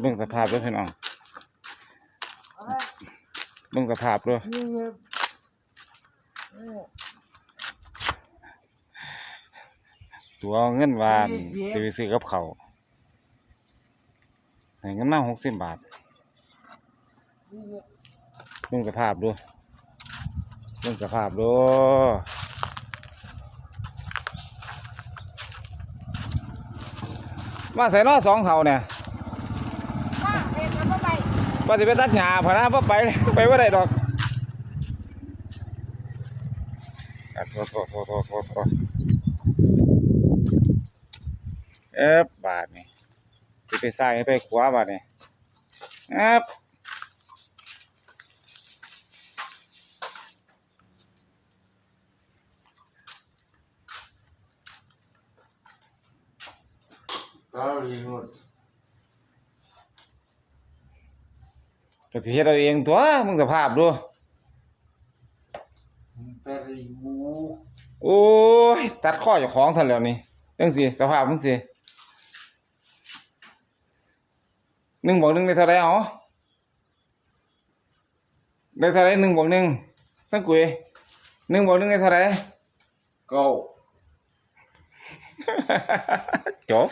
เบิ่งสภาพด้วยพี่น้องเบิ่งสภาพด้วยตัวเงินวานจะไปซื้อกับเขาเงินมาหกสิบบาทเบิ่งสภาพด้วยเบิ่งสภาพด้วยมาใส่นอสองเท่าเนี่ย ป้าเองแล้วก็ไป ว่าสิไปตัดหญ้าพะนะบ่ไปไปบ่าได้ดอกโทษโทษโทษโทษโทษโทษเอ๊บบาดนี่ไปซ้ายไปขวาบาดนี่เอ๊บก็รีโมท ก็สิเฮ็ดเอาเองตัวมึงสภาพดูแต่รีมูโอ้ยตัดข้อเจ้าของเท่าแล้วนี่จังสิสภาพมึงสิหนึ่งบวกหนึ่งได้เท่าไรอ๋อได้เท่าไรหนึ่งบวกหนึ่งสังกุยหนึ่งบวกหนึ่งได้เท่าไรเก้า จบ